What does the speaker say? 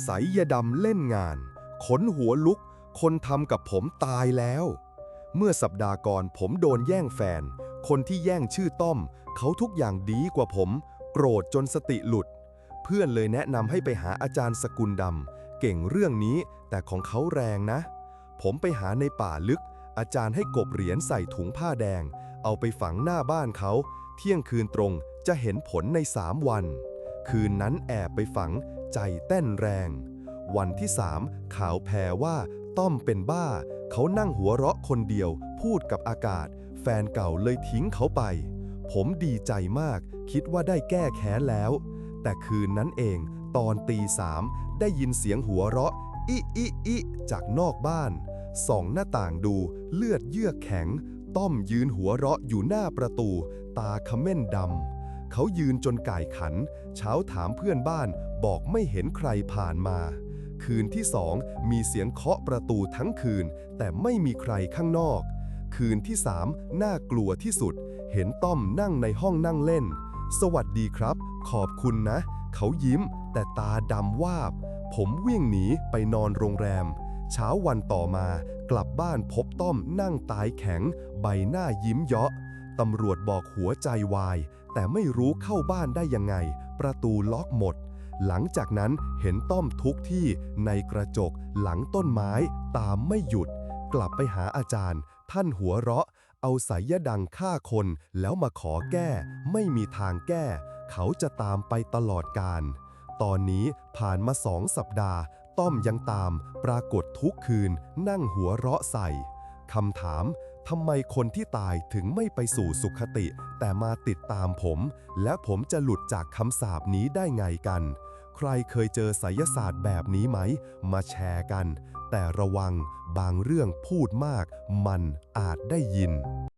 ไสยดำเล่นงาน ขนหัวลุก คนทำกับผมตายแล้ว เมื่อสัปดาห์ก่อนผมโดนแย่งแฟน คนที่แย่งชื่อต้อม เขาทุกอย่างดีกว่าผม โกรธจนสติหลุด เพื่อนเลยแนะนำให้ไปหาอาจารย์สกุลดำเก่งเรื่องนี้ แต่ของเขาแรงนะ ผมไปหาในป่าลึก อาจารย์ให้กบเหรียญใส่ถุงผ้าแดง เอาไปฝังหน้าบ้านเขา เที่ยงคืนตรงจะเห็นผลในสามวัน คืนนั้นแอบไปฝัง ใจเต้นแรง วันที่สามข่าวแพร่ว่า ต้อมเป็นบ้า เขานั่งหัวเราะคนเดียว พูดกับอากาศ แฟนเก่าเลยทิ้งเขาไป ผมดีใจมาก คิดว่าได้แก้แค้นแล้ว แต่คืนนั้นเอง ตอนตีสามได้ยินเสียงหัวเราะ อิอิอิจากนอกบ้านส่องหน้าต่างดูเลือดเยือกแข็ง ต้อมยืนหัวเราะอยู่หน้าประตู ตาขม้นดำ เขายืนจนก่ายขัน เช้าถามเพื่อนบ้านบอกไม่เห็นใครผ่านมา คืนที่สองมีเสียงเคาะประตูทั้งคืน แต่ไม่มีใครข้างนอก คืนที่สามน่ากลัวที่สุด เห็นต้อมนั่งในห้องนั่งเล่น สวัสดีครับ ขอบคุณนะ เขายิ้ม แต่ตาดำวาบ ผมวิ่งหนีไปนอนโรงแรม เช้าวันต่อมากลับบ้านพบต้อมนั่งตายแข็ง ใบหน้ายิ้มเยาะ ตำรวจบอกหัวใจวาย แต่ไม่รู้เข้าบ้านได้ยังไง ประตูล็อกหมด หลังจากนั้นเห็นต้อมทุกที่ในกระจกหลังต้นไม้ตามไม่หยุด กลับไปหาอาจารย์ ท่านหัวเราะ เอาสายยดังฆ่าคนแล้วมาขอแก้ ไม่มีทางแก้ เขาจะตามไปตลอดการ ตอนนี้ผ่านมาสองสัปดาห์ ต้อมยังตาม ปรากฏทุกคืน นั่งหัวเราะใส่คำถาม ทำไมคนที่ตายถึงไม่ไปสู่สุขติ แต่มาติดตามผม และผมจะหลุดจากคำสาปนี้ได้ไงกัน ใครเคยเจอไสยศาสตร์แบบนี้ไหม มาแชร์กัน แต่ระวังบางเรื่องพูดมาก มันอาจได้ยิน